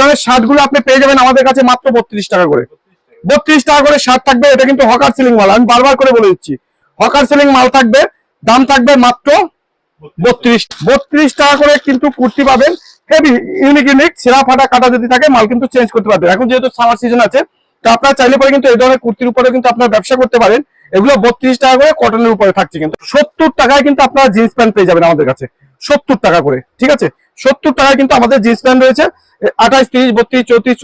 ধরনের শার্টগুলো আপনি পেয়ে যাবেন আমাদের কাছে মাত্র বত্রিশ টাকা করে। বত্রিশ টাকা করে শার্ট থাকবে, এটা কিন্তু হকার সিলিং মাল। আমি বারবার করে বলে দিচ্ছি, হকার সিলিং মাল থাকবে, দাম থাকবে মাত্র বত্রিশ। বত্রিশ টাকা করে কিন্তু কুর্তি পাবেন হেভি ইউনিক ইউনিক সেরা ফাটা কাটা যদি থাকে, মাল কিন্তু চেঞ্জ করতে পারবেন। এখন যেহেতু সামার সিজন আছে, তো আপনারা চাইলে পরে কিন্তু এই ধরনের কুর্তির উপরে কিন্তু আপনার ব্যবসা করতে পারেন। এগুলো বত্রিশ টাকা করে কটনের উপরে থাকছে কিন্তু। সত্তর টাকায় কিন্তু আপনারা জিন্স প্যান্ট পেয়ে যাবেন আমাদের কাছে। সত্তর টাকা করে, ঠিক আছে? সত্তর টাকায় কিন্তু আমাদের জিন্স প্যান্ট রয়েছে। আঠাশ তিরিশ, বত্রিশ, চৌত্রিশ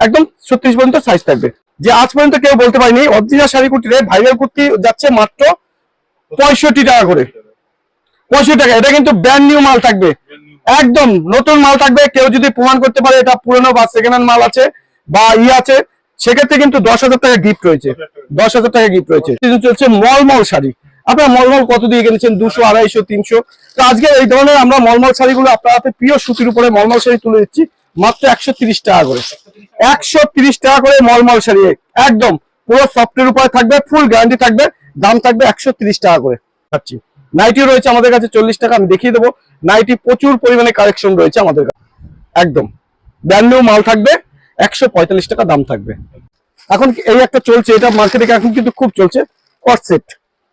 একদম ছত্রিশ পর্যন্ত সাইজ থাকবে। যে আজ পর্যন্ত কেউ বলতে পারিনি, অরিজিনাল শাড়ি কুর্তিতে ভাইরাল কুর্তি যাচ্ছে মাত্র পঁয়ষট্টি টাকা করে। পঁয়ষট্টি টাকা, এটা কিন্তু ব্র্যান্ড নিউ মাল থাকবে। একদম নতুন মাল থাকবে। কেউ যদি প্রমাণ করতে পারে, এটা পুরনো বা সেকেন্ড হ্যান্ড মাল আছে বা ই আছে, সেক্ষেত্রে কিন্তু দশ হাজার টাকা গিফট রয়েছে। দশ হাজার টাকা গিফট রয়েছে। চলছে মলমল শাড়ি। আপনারা মলমল কত দিয়ে কিনেছেন? দুশো, আড়াইশো, তিনশো? তো আজকে এই ধরনের আমরা মলমল শাড়িগুলো আপনার হাতে প্রিয় সুতির উপরে মলমল শাড়ি তুলে দিচ্ছি, মাত্র একশো টাকা করে। একশো টাকা করে মলমল শাড়ি, একদম। পুরো সফটের উপরে থাকবে ফুল গ্যারান্টি থাকবে, দাম থাকবে একশো টাকা করে। পাচ্ছি নাইটিও রয়েছে আমাদের কাছে চল্লিশ টাকা, আমি দেখিয়ে দেবো। নাইটি প্রচুর পরিমাণে কালেকশন রয়েছে আমাদের কাছে। একদম। ব্র্যান্ড মাল থাকবে, একশো পঁয়তাল্লিশ টাকা দাম থাকবে। এখন এই একটা চলছে, এটা মার্কেটে এখন কিন্তু খুব চলছে। কটসেট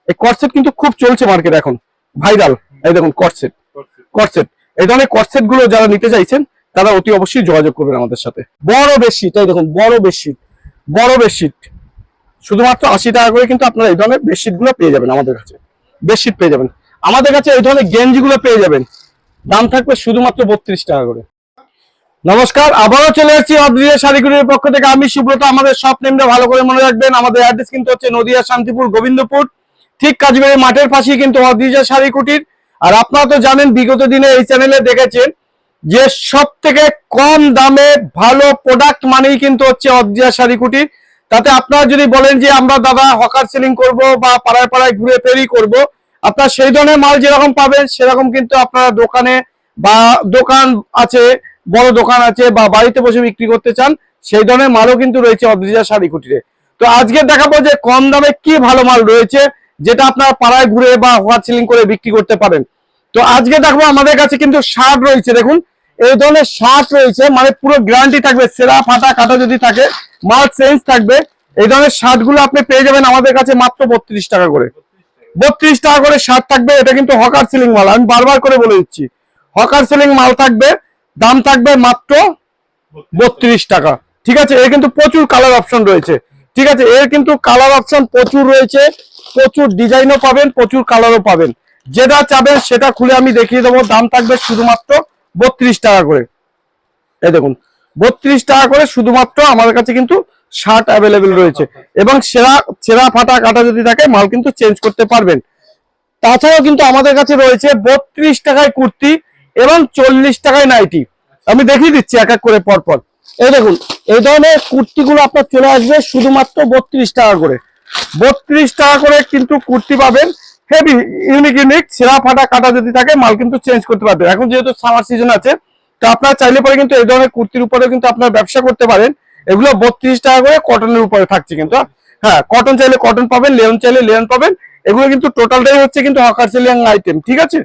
এই কটসেট কিন্তু খুব চলছে মার্কেটে এখন ভাইরাল এই দেখুন কটসেট কটসেট এই ধরনের কটসেটগুলো যারা নিতে চাইছেন, তারা অতি অবশ্যই যোগাযোগ করবেন আমাদের সাথে। বড় বেডশিট এই দেখুন, বড় বেডশিট বড় বেডশিট শুধুমাত্র আশি টাকা করে কিন্তু আপনারা এই ধরনের বেডশিটগুলো পেয়ে যাবেন আমাদের কাছে বেডশিট পেয়ে যাবেন। আমাদের কাছে এই ধরনের গেঞ্জি গুলো পেয়ে যাবেন, দাম থাকবে শুধুমাত্র বত্রিশ টাকা করে। নমস্কার, আবারও চলে এসেছি অদ্রিয়া শাড়িগুলির পক্ষ থেকে। আমি সুব্রত, আমাদের সব নেমটা ভালো করে মনে রাখবেন। আমাদের অ্যাড্রেস কিন্তু হচ্ছে নদিয়া শান্তিপুর গোবিন্দপুর। ঠিক কাজবাড়ি মাঠের পাশেই কিন্তু অদ্রিজা শাড়ি কুটির। আর আপনারা তো জানেন, বিগত দিনে এই চ্যানেলে দেখেছেন যে সব থেকে কম দামে ভালো প্রোডাক্ট মানেই কিন্তু হচ্ছে অদ্রিজা শাড়ি কুটির। তাতে আপনারা যদি বলেন যে আমরা দাদা হকার সেলিং করব বা পাড়ায় পাড়ায় ঘুরে ফেরি করব, আপনারা সেই ধরনের মাল যেরকম পাবেন, সেরকম কিন্তু আপনারা দোকানে বা দোকান আছে, বড় দোকান আছে বা বাড়িতে বসে বিক্রি করতে চান, সেই ধরনের মালও কিন্তু রয়েছে অদ্রিজা শাড়ি কুটিরে। তো আজকে দেখাবো যে কম দামে কি ভালো মাল রয়েছে। যেটা আপনার পাড়ায় ঘুরে বা হোয়াট সিলিং করে বিক্রি করতে পারেন। তো আজকে দেখব আমাদের কাছে কিন্তু শার্ট রয়েছে, দেখুন। এই ধরনের শার্ট রয়েছে মানে পুরো গ্যারান্টি থাকবে, সেরা ফাটা কাটা যদি থাকে, মাল চেঞ্জ থাকবে, এই ধরনের শার্টগুলো আপনি পেয়ে যাবেন আমাদের কাছে মাত্র বত্রিশ টাকা করে। বত্রিশ টাকা করে শার্ট থাকবে, এটা কিন্তু হকার সিলিং মাল, আমি বারবার করে বলে দিচ্ছি। হকার সিলিং মাল থাকবে, দাম থাকবে মাত্র বত্রিশ টাকা। ঠিক আছে, এর কিন্তু প্রচুর কালার অপশন রয়েছে। ঠিক আছে, এর কিন্তু কালার অপশন প্রচুর রয়েছে। প্রচুর ডিজাইনও পাবেন, প্রচুর কালারও পাবেন। যেটা চাবেন সেটা খুলে আমি দেখিয়ে দেবো। দাম থাকবে শুধুমাত্র বত্রিশ টাকা করে। এই দেখুন, বত্রিশ টাকা করে শুধুমাত্র আমাদের কাছে কিন্তু শার্ট অ্যাভেলেবেল রয়েছে। এবং সেরা সেরা ফাটা কাটা যদি থাকে, মাল কিন্তু চেঞ্জ করতে পারবেন। তাছাড়াও কিন্তু আমাদের কাছে রয়েছে বত্রিশ টাকায় কুর্তি এবং চল্লিশ টাকায় নাইটি। আমি দেখিয়ে দিচ্ছি এক এক করে পরপর। এই দেখুন, এই ধরনের কুর্তিগুলো আপনার চলে আসবে শুধুমাত্র বত্রিশ টাকা করে। বত্রিশ টাকা করে কিন্তু কুর্তি পাবেন। হেভি ইউনিক ইউনিক সেরা ফাটা কাটা যদি থাকে, মাল কিন্তু চেঞ্জ করতে পারবেন। এখন যেহেতু সামার সিজন আছে, তো আপনারা চাইলে পরে কিন্তু এই ধরনের কুর্তির উপরে কিন্তু আপনার ব্যবসা করতে পারেন। এগুলো বত্রিশ টাকা করে কটনের উপরে থাকছে কিন্তু হ্যাঁ কটন চাইলে কটন পাবেন লেন চাইলে লেন পাবেন। এগুলো কিন্তু টোটালটাই হচ্ছে কিন্তু হকার সেলিং আইটেম ঠিক আছে?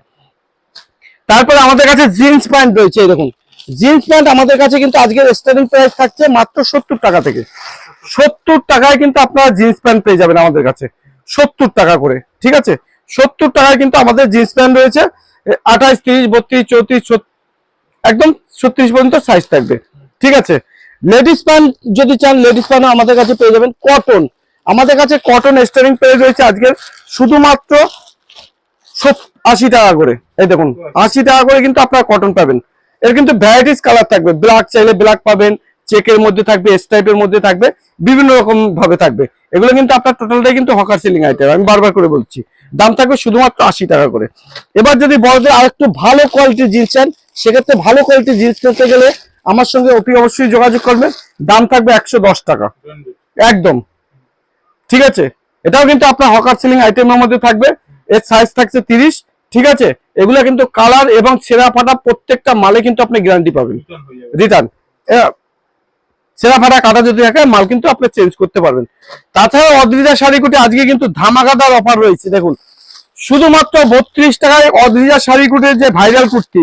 তারপরে আমাদের কাছে জিন্স প্যান্ট রয়েছে এরকম জিন্স প্যান্ট আমাদের কাছে কিন্তু আজকের স্টার্টিং প্রাইস থাকছে মাত্র সত্তর টাকা থেকে। সত্তর টাকায় কিন্তু আপনারা জিন্স প্যান্ট পেয়ে যাবেন আমাদের কাছে। সত্তর টাকা করে, ঠিক আছে? সত্তর টাকায় কিন্তু আমাদের জিন্স প্যান্ট রয়েছে। আঠাশ, তিরিশ, বত্রিশ, চৌত্রিশ একদম ছত্রিশ পর্যন্ত সাইজ থাকবে, ঠিক আছে? লেডিস প্যান্ট যদি চান লেডিস প্যান্ট আমাদের কাছে পেয়ে যাবেন। কটন আমাদের কাছে কটন স্টারিং প্রাইস রয়েছে আজকের। শুধুমাত্র আশি টাকা করে। এই দেখুন, আশি টাকা করে কিন্তু আপনারা কটন পাবেন। এর কিন্তু ভ্যারাইটিস কালার থাকবে। ব্ল্যাক চাইলে ব্ল্যাক পাবেন চেকের মধ্যে থাকবে এস টাইপের মধ্যে থাকবে বিভিন্ন রকম ভাবে থাকবে। এগুলো কিন্তু আপনার টোটালটাই কিন্তু হকার সিলিং আইটেম আমি বারবার করে বলছি। দাম থাকবে শুধুমাত্র আশি টাকা করে। এবার যদি বড়দের আরেকটু ভালো কোয়ালিটির জিন্স চান সেক্ষেত্রে ভালো কোয়ালিটির জিন্স পেতে গেলে আমার সঙ্গে অতি অবশ্যই যোগাযোগ করবেন। দাম থাকবে একশো দশ টাকা। একদম। ঠিক আছে? এটাও কিন্তু আপনার হকার সিলিং আইটেমের মধ্যে থাকবে। এর সাইজ থাকছে তিরিশ। ঠিক আছে? এগুলো কিন্তু কালার এবং ছেঁড়া ফাটা প্রত্যেকটা মালে কিন্তু আপনি গ্যারান্টি পাবেন। রিটার্ন সেরা ফাটা কাটা যদি থাকে মাল কিন্তু আপনি চেঞ্জ করতে পারবেন। তাছাড়া অদ্রিজা শাড়ি শাড়িকুটি আজকে কিন্তু ধামাকাদার অফার রয়েছে, দেখুন। শুধুমাত্র বত্রিশ টাকায় অদ্রিজা শাড়ি শাড়িকুটির যে ভাইরাল কুর্তি,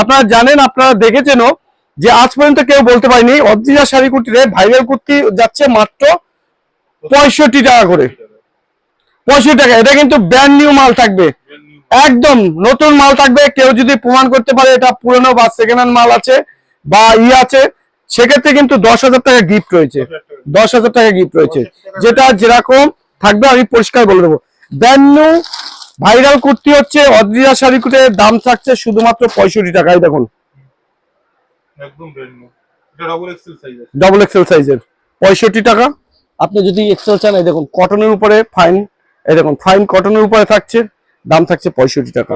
আপনারা জানেন, আপনারা দেখেছেনও যে আজ পর্যন্ত কেউ বলতে পারেনি, অদ্রিজা শাড়ি কুটিরে ভাইরাল কুর্তি যাচ্ছে মাত্র পঁয়ষট্টি টাকা করে। পঁয়ষট্টি টাকা, এটা কিন্তু ব্র্যান্ড নিউ মাল থাকবে। একদম নতুন মাল থাকবে, কেউ যদি প্রমাণ করতে পারে, এটা পুরনো বা সেকেন্ড হ্যান্ড মাল আছে বা ই আছে সেক্ষেত্রে কিন্তু দশ হাজার টাকা গিফট রয়েছে। দশ হাজার টাকা গিফট রয়েছে। যেটা যেরকম থাকবে আমি পরিষ্কার বলে দেবো। ব্র্যান্ড নিউ ভাইরাল কুর্তি হচ্ছে অদ্রিজা শাড়ি কুটির দাম থাকছে শুধুমাত্র পঁয়ষট্টি টাকায় দেখুন। ডবল এক্সেল সাইজের পঁয়ষট্টি টাকা। আপনি যদি এক্সেল চান এই দেখুন কটনের উপরে ফাইন এই দেখুন ফাইন কটনের উপরে থাকছে দাম থাকছে পঁয়ষট্টি টাকা।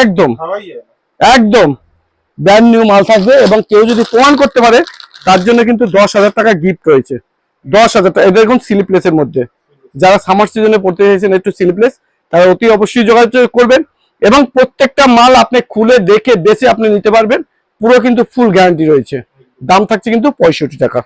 একদম। একদম। ব্র্যান্ড নিউ মাল থাকবে এবং কেউ যদি প্রমাণ করতে পারে, তার জন্য কিন্তু দশ হাজার টাকা গিফট রয়েছে। দশ হাজার টাকা। দেখুন স্লিপলেসের মধ্যে। যারা সামার সিজনে পড়তে চাইছেন একটু স্লিপলেস তারা অতি অবশ্যই যোগাযোগ করবেন এবং প্রত্যেকটা মাল আপনি খুলে দেখে বেছে আপনি নিতে পারবেন। পুরো কিন্তু ফুল গ্যারান্টি রয়েছে। দাম থাকছে কিন্তু পঁয়ষট্টি টাকা।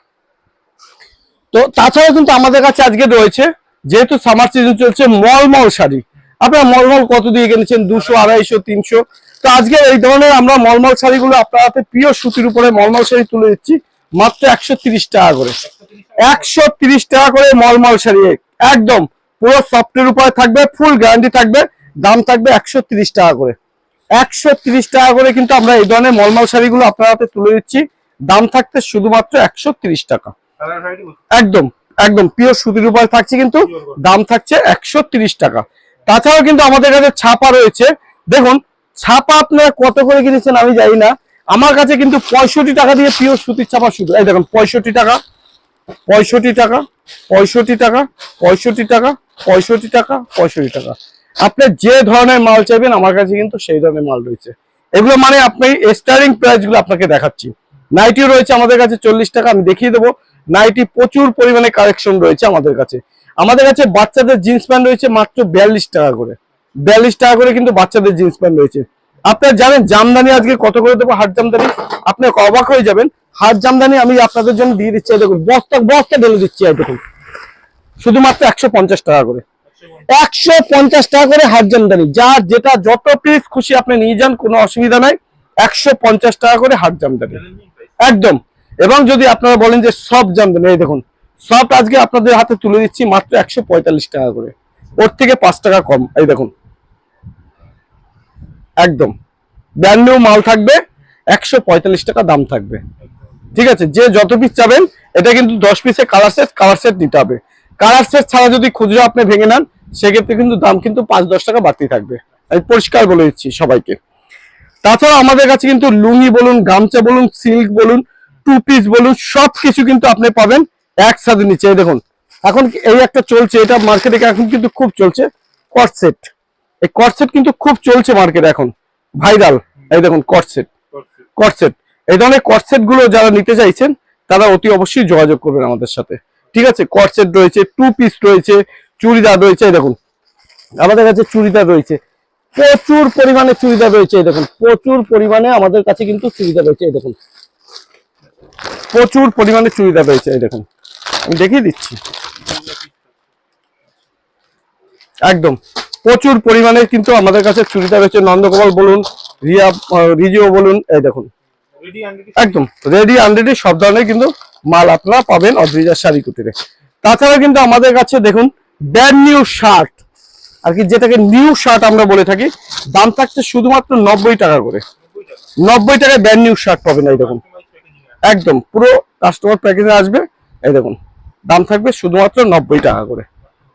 তো তাছাড়াও কিন্তু আমাদের কাছে আজকে রয়েছে, যেহেতু সামার সিজন চলছে, মলমল শাড়ি। আপনারা মলমল কত দিয়ে কিনেছেন? দুশো, আড়াইশো, তিনশো। তো আজকে এই ধরনের আমরা মলমল শাড়িগুলো আপনার হাতে প্রিয় সুতির উপরে মলমল শাড়ি তুলে দিচ্ছি মাত্র একশো টাকা করে। একশো টাকা করে মলমল শাড়ি একদম পুরো সফটের উপরে থাকবে ফুল গ্যারান্টি থাকবে দাম থাকবে একশো টাকা করে। একশো টাকা করে কিন্তু আমরা এই ধরনের মলমল শাড়িগুলো আপনার হাতে তুলে দিচ্ছি দাম থাকতে শুধুমাত্র একশো তিরিশ টাকা। একদম একদম পিওর সুতির উপরে থাকছে কিন্তু দাম থাকছে একশো তিরিশ টাকা। তাছাড়াও কিন্তু আমাদের কাছে ছাপা রয়েছে দেখুন ছাপা আপনারা কত করে কিনেছেন আমি জানি না। আমার কাছে কিন্তু পঁয়ষট্টি টাকা দিয়ে পিওর সুতির ছাপা শুধু এই দেখুন, পঁয়ষট্টি টাকা পঁয়ষট্টি টাকা পঁয়ষট্টি টাকা পঁয়ষট্টি টাকা পঁয়ষট্টি টাকা পঁয়ষট্টি টাকা। আপনি যে ধরনের মাল চাইবেন, আমার কাছে কিন্তু সেই ধরনের মাল রয়েছে। এগুলো মানে আপনি স্টারিং প্রাইসগুলো আপনাকে দেখাচ্ছি। নাইটিও রয়েছে আমাদের কাছে চল্লিশ টাকা, আমি দেখিয়ে দেবো। নাইটি প্রচুর পরিমাণে কালেকশন রয়েছে আমাদের কাছে। আমাদের কাছে বাচ্চাদের জিন্স প্যান্ট রয়েছে মাত্র বিয়াল্লিশ টাকা করে। বিয়াল্লিশ টাকা করে কিন্তু বাচ্চাদের জিন্স প্যান্ট রয়েছে। আপনারা জানেন জামদানি আজকে কত করে দেবো হাট জামদানি? আপনি অবাক হয়ে যাবেন। হাট জামদানি আমি আপনাদের জন্য দিয়ে দিচ্ছি দেখুন, বস্তা বস্তা ঢেলে দিচ্ছি দেখুন। শুধুমাত্র একশো পঞ্চাশ টাকা করে। একশো পঞ্চাশ টাকা করে হাট জামদানি। যা যেটা যত পিস খুশি আপনি নিয়ে যান, কোনো অসুবিধা নাই। একশো পঞ্চাশ টাকা করে হাট জামদানি। একদম। এবং যদি আপনারা বলেন যে সব জামদানি, এই দেখুন সব আজকে আপনাদের হাতে তুলে দিচ্ছি মাত্র একশো পঁয়তাল্লিশ টাকা করে। ওর থেকে পাঁচ টাকা কম, এই দেখুন। একদম। ব্র্যান্ড নিউ মাল থাকবে, একশো পঁয়তাল্লিশ টাকা দাম থাকবে। ঠিক আছে? যে যত পিস চাবেন, এটা কিন্তু দশ পিসে কালার সেট কালার সেট নিতে হবে। কালার সেট ছাড়া যদি খুচরো আপনি ভেঙে নেন, সেক্ষেত্রে কিন্তু দাম কিন্তু পাঁচ দশ টাকা বাড়তি থাকবে। আমি পরিষ্কার বলে দিচ্ছি সবাইকে। তাছাড়া আমাদের কাছে কিন্তু লুঙ্গি বলুন, গামছা বলুন সিল্ক বলুন টু পিস বলুন সব কিছু কিন্তু আপনি পাবেন একসাথে নিচে। দেখুন, এখন এই একটা চলছে, এটা মার্কেটে এখন কিন্তু খুব চলছে কটসেট এই কটসেট কিন্তু খুব চলছে মার্কেটে এখন। ভাইরাল এই দেখুন কটসেট কটসেট এই ধরনের কটসেটগুলো যারা নিতে চাইছেন তারা অতি অবশ্যই যোগাযোগ করবেন আমাদের সাথে। ঠিক আছে? কটসেট রয়েছে টু পিস রয়েছে চুড়িদার রয়েছে এই দেখুন। আমাদের কাছে চুড়িদার রয়েছে। প্রচুর পরিমাণে চুড়িদার রয়েছে এই দেখুন। প্রচুর পরিমাণে আমাদের কাছে কিন্তু চুড়িদার রয়েছে এই দেখুন। প্রচুর পরিমাণে চুড়িদার রয়েছে এই দেখুন। আমি দেখিয়ে দিচ্ছি। একদম। প্রচুর পরিমাণে কিন্তু আমাদের কাছে চুড়িদার রয়েছে। নন্দগোপাল বলুন রিয়া রিজিও বলুন এই দেখুন। রেডি একদম রেডি আনরেডি সব ধরনের কিন্তু মাল আপনারা পাবেন অদ্রিজার শাড়ি কুটিরে। তাছাড়া কিন্তু আমাদের কাছে দেখুন ব্র্যান্ড নিউ শার্ট আর কি যেটাকে নিউ শার্ট আমরা বলে থাকি দাম থাকছে শুধুমাত্র নব্বই টাকা করে। নব্বই টাকায় ব্র্যান্ড নিউ শার্ট পাবেন এই দেখুন। একদম পুরো কাস্টমার প্যাকেজে আসবে এই দেখুন। দাম থাকবে শুধুমাত্র নব্বই টাকা করে।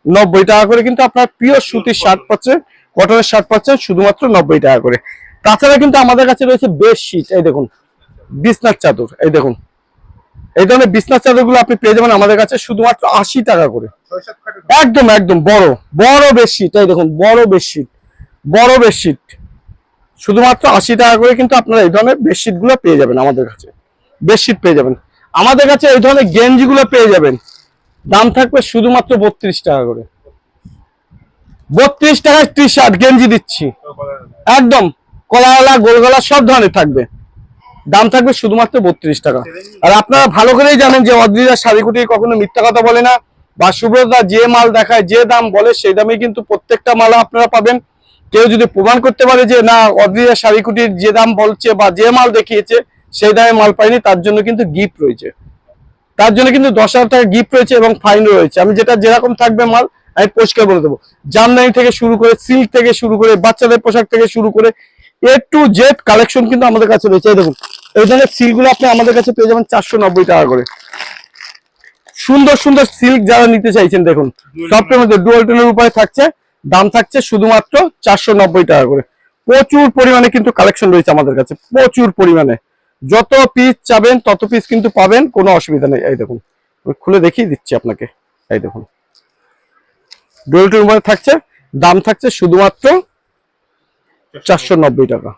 নব্বই টাকা করে কিন্তু আপনার প্রিয় সুতির শার্ট পাচ্ছেন কটনের শার্ট পাচ্ছেন শুধুমাত্র নব্বই টাকা করে। তাছাড়া কিন্তু আমাদের কাছে রয়েছে বেডশিট এই দেখুন বিছনার চাদর এই দেখুন। এই ধরনের বিছনার চাদরগুলো আপনি পেয়ে যাবেন আমাদের কাছে শুধুমাত্র আশি টাকা করে। একদম একদম বড় বড় বেডশিট এই দেখুন বড় বেডশিট বড় বেডশিট শুধুমাত্র আশি টাকা করে কিন্তু আপনারা এই ধরনের বেডশিটগুলো পেয়ে যাবেন আমাদের কাছে। বেডশিট পেয়ে যাবেন। আমাদের কাছে এই ধরনের গেঞ্জি গুলো পেয়ে যাবেন। দাম থাকবে শুধুমাত্র বত্রিশ টাকা করে। বত্রিশ টাকায় টি শার্ট গেঞ্জি দিচ্ছি। একদম, কলাওয়ালা, গোলগলা সব ধরনের থাকবে। দাম থাকবে শুধুমাত্র বত্রিশ টাকা। আর আপনারা ভালো করেই জানেন যে অদ্রিজা শাড়িকুটি কখনো মিথ্যা কথা বলে না। বা সুব্রতা যে মাল দেখায়, যে দাম বলে, সেই দামে কিন্তু প্রত্যেকটা মাল আপনারা পাবেন। কেউ যদি প্রমাণ করতে পারে যে, না অদ্রিজা শাড়িকুটির যে দাম বলছে বা যে মাল দেখিয়েছে, সেই দামে মাল পাইনি, তার জন্য কিন্তু গিফট রয়েছে। তার জন্য কিন্তু দশ হাজার টাকা গিফট রয়েছে এবং ফাইন রয়েছে। আমি যেটা যেরকম থাকবে মাল আমি পরিষ্কার বলে দেবো। জামদানি থেকে শুরু করে সিল্ক থেকে শুরু করে বাচ্চাদের পোশাক থেকে শুরু করে এ টু জেড কালেকশন কিন্তু আমাদের কাছে রয়েছে। দেখুন এই ধরনের সিল্কগুলো আপনি আমাদের কাছে পেয়ে যাবেন চারশো নব্বই টাকা করে। সুন্দর সুন্দর সিল্ক যারা নিতে চাইছেন দেখুন সফটের মধ্যে ডুয়াল টোনের উপরে থাকছে। দাম থাকছে শুধুমাত্র চারশো নব্বই টাকা করে। প্রচুর পরিমাণে কিন্তু কালেকশন রয়েছে আমাদের কাছে। প্রচুর পরিমাণে। যত পিস চাবেন, তত পিস কিন্তু পাবেন, কোনো অসুবিধা নেই। এই দেখুন খুলে দেখিয়ে দিচ্ছি আপনাকে। এই দেখুন ডুয়াল টোনের উপরে থাকছে, দাম থাকছে শুধুমাত্র চারশো নব্বই টাকা।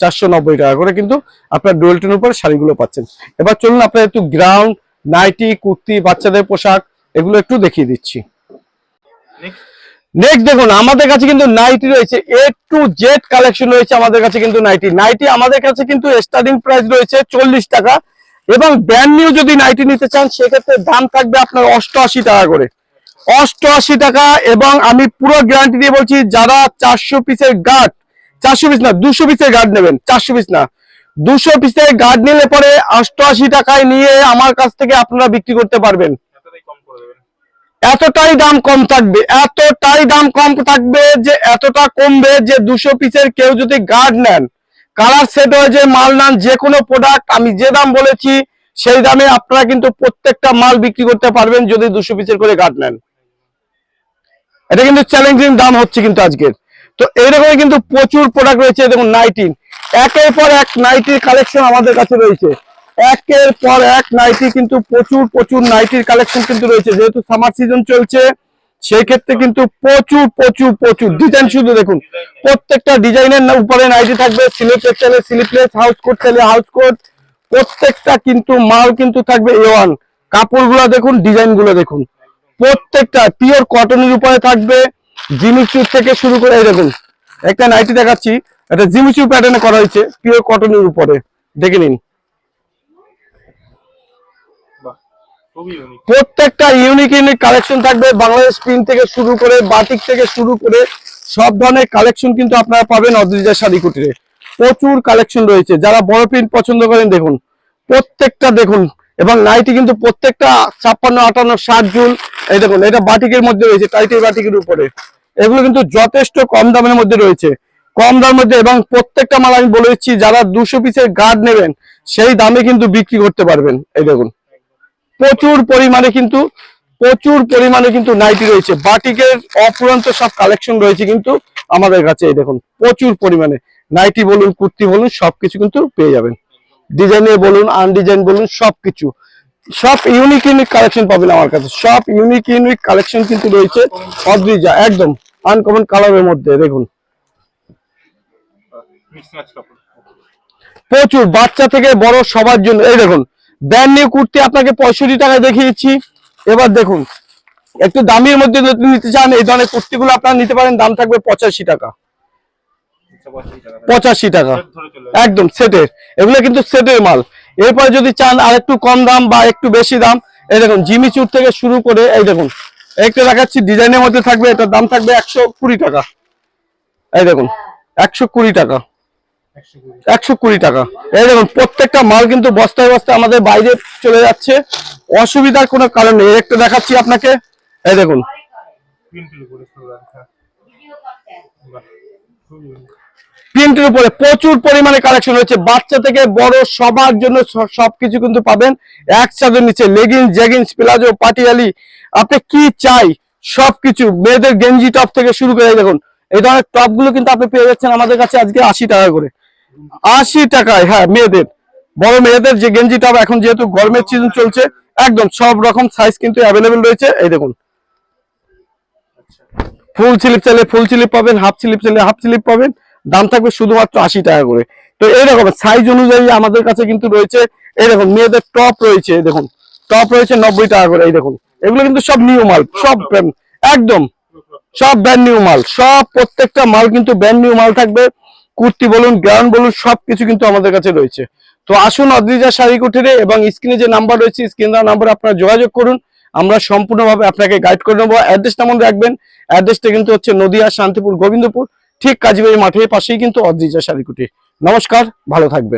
চারশো নব্বই টাকা করে কিন্তু আপনার ডুয়েল উপরে শাড়িগুলো পাচ্ছেন। এবার চলুন আপনার একটু গ্রাউন্ড নাইটি কুর্তি, বাচ্চাদের পোশাক, এগুলো একটু দেখিয়ে দিচ্ছি. নেক্সট দেখুন, আমাদের কাছে কিন্তু নাইটি রয়েছে এ টু জেড কালেকশন রয়েছে আমাদের কাছে কিন্তু নাইটি নাইটি আমাদের কাছে কিন্তু স্টার্টিং প্রাইস রয়েছে চল্লিশ টাকা এবং ব্র্যান্ড নিউ যদি নাইটি নিতে চান, সেক্ষেত্রে দাম থাকবে আপনার অষ্টআশি টাকা করে। অষ্টআশি টাকা এবং আমি পুরো গ্যারান্টি দিয়ে বলছি, যারা চারশো পিসের গার্ড চারশো পিস না, দুশো পিসের গার্ড নেবেন, চারশো পিস না। দুশো পিসের গার্ড নিলে পরে অষ্টআশি টাকায় নিয়ে আমার কাছ থেকে আপনারা বিক্রি করতে পারবেন এতটাই কম করে দেবেন এতটাই দাম কম থাকবে, এতটাই দাম কম থাকবে যে এতটা কমবে যে দুশো পিসের কেউ যদি গার্ড নেন কালার সেট হয়ে যে মাল নেন, যে কোনো প্রোডাক্ট আমি যে দাম বলেছি, সেই দামে আপনারা কিন্তু প্রত্যেকটা মাল বিক্রি করতে পারবেন যদি দুশো পিসের করে গার্ড নেন। এটা কিন্তু চ্যালেঞ্জিং দাম হচ্ছে কিন্তু আজকের। তো এইরকমই কিন্তু প্রচুর প্রোডাক্ট রয়েছে, দেখুন নাইটিন একের পর এক নাইটির কালেকশন আমাদের কাছে রয়েছে। একের পর এক নাইটি কিন্তু প্রচুর প্রচুর নাইটির কালেকশন কিন্তু রয়েছে। যেহেতু সামার সিজন চলছে সেই ক্ষেত্রে কিন্তু প্রচুর প্রচুর প্রচুর ডিজাইন শুধু দেখুন, প্রত্যেকটা ডিজাইনের উপরে নাইটি থাকবে স্লিপের চাইলে স্লিপলেস হাউস কোট চাইলে হাউস কোট প্রত্যেকটা কিন্তু মাল কিন্তু থাকবে এ ওয়ান কাপড়গুলো দেখুন ডিজাইনগুলো দেখুন, প্রত্যেকটা পিওর কটনের উপরে থাকবে জিমিচুর থেকে শুরু করে দেখুন, একটা নাইটি দেখাচ্ছি এটা জিমিচুর প্যাটার্নে করা হয়েছে পিওর কটনের উপরে। দেখে নিন। প্রত্যেকটা ইউনিক ইউনিক কালেকশন থাকবে। বাংলাদেশ প্রিন্ট থেকে শুরু করে বাটিক থেকে শুরু করে, সব ধরনের কালেকশন কিন্তু আপনারা পাবেন অদ্রিজা শাড়ি কুটিরে প্রচুর কালেকশন রয়েছে। যারা বড় প্রিন্ট পছন্দ করেন, দেখুন। প্রত্যেকটা দেখুন। এবং নাইটি কিন্তু প্রত্যেকটা ছাপ্পান্ন, আটান্ন, ষাট জুন, এই দেখুন, এটা বাটিকের মধ্যে রয়েছে টাইটের বাটিকের উপরে। এগুলো কিন্তু যথেষ্ট কম দামের মধ্যে রয়েছে। কম দামের মধ্যে এবং প্রত্যেকটা মাল আমি বলে দিচ্ছি, যারা দুশো পিসের গার্ড নেবেন, সেই দামে কিন্তু বিক্রি করতে পারবেন। এই দেখুন। প্রচুর পরিমাণে কিন্তু প্রচুর পরিমাণে কিন্তু নাইটি রয়েছে। বাটিকের অপুরন্ত সব কালেকশন রয়েছে কিন্তু আমাদের কাছে এই দেখুন প্রচুর পরিমাণে। নাইটি বলুন কুর্তি বলুন সবকিছু কিন্তু পেয়ে যাবেন। ডিজাইনে বলুন আনডিজাইন বলুন সবকিছু। সব ইউনিক ইউনিক কালেকশন পাবেন আমার কাছে। সব ইউনিক ইউনিক কালেকশন কিন্তু রয়েছে অদ্রিজা একদম আনকমন কালারের মধ্যে দেখুন। প্রচুর বাচ্চা থেকে বড় সবার জন্য এই দেখুন ব্র্যান্ড নিউ কুর্তি আপনাকে পঁয়ষট্টি টাকায় দেখিয়েছি এবার দেখুন, একটু দামের মধ্যে নিতে চান, এই ধরনের কুর্তিগুলো আপনারা নিতে পারেন, দাম থাকবে পঁচাশি টাকা। পঁচাশি টাকা। একদম সেটের। এগুলো কিন্তু সেটের মাল। এরপরে যদি চান আর একটু কম দাম বা একটু বেশি দাম, এই দেখুন, জিমি চুর থেকে শুরু করে, এই দেখুন, একটা দেখাচ্ছি, ডিজাইনের মধ্যে থাকবে, এটার দাম থাকবে একশো কুড়ি টাকা। এই দেখুন, একশো কুড়ি টাকা। একশো কুড়ি। টাকা। এই দেখুন, প্রত্যেকটা মাল কিন্তু বস্তায় বস্তায় আমাদের বাইরে চলে যাচ্ছে। অসুবিধার কোনো কারণ নেই। একটা দেখাচ্ছি আপনাকে। এই দেখুন। প্রিন্টের উপরে প্রচুর পরিমাণে কালেকশন রয়েছে। বাচ্চা থেকে বড় সবার জন্য সবকিছু কিন্তু পাবেন। একসাথে নিচে লেগিংস জেগিংস প্লাজো পাটিয়ালি। আপনি কি চাই? সবকিছু। মেয়েদের গেঞ্জি টপ থেকে শুরু করে দেখুন। এই ধরনের টপগুলো কিন্তু আপনি পেয়ে যাচ্ছেন আমাদের কাছে আজকে আশি টাকা করে। আশি টাকায় হ্যাঁ মেয়েদের। বড় মেয়েদের যে গেঞ্জি টপ, এখন যেহেতু গরমের সিজন চলছে, একদম সব রকম সাইজ কিন্তু অ্যাভেলেবেল রয়েছে। এই দেখুন। ফুল স্লিপ চাইলে ফুল স্লিপ পাবেন হাফ স্লিপ চাইলে হাফ স্লিপ পাবেন। দাম থাকবে শুধুমাত্র আশি টাকা করে। তো এইরকম সাইজ অনুযায়ী আমাদের কাছে কিন্তু রয়েছে, এই দেখুন, মেয়েদের টপ রয়েছে দেখুন। টপ রয়েছে নব্বই টাকা করে, এই দেখুন। এগুলো কিন্তু সব নিউ মাল, সব একদম। সব ব্র্যান্ড নিউ মাল, সব প্রত্যেকটা মাল কিন্তু ব্র্যান্ড নিউ মাল থাকবে। কুর্তি বলুন গ্রাউন্ড বলুন, সবকিছু কিন্তু আমাদের কাছে রয়েছে। তো আসুন অদ্রিজা শাড়ি কুঠিরে এবং স্ক্রিনে যে নাম্বার রয়েছে, স্ক্রিন নাম্বার আপনারা যোগাযোগ করুন। আমরা সম্পূর্ণভাবে আপনাকে গাইড করে নেব। অ্যাড্রেসটা মনে রাখবেন। অ্যাড্রেসটা কিন্তু হচ্ছে নদিয়া, শান্তিপুর, গোবিন্দপুর, ঠিক কাজীবাড়ি মাঠের পাশেই কিন্তু অদ্রিজা শাড়ি কুঠির নমস্কার, ভালো থাকবেন।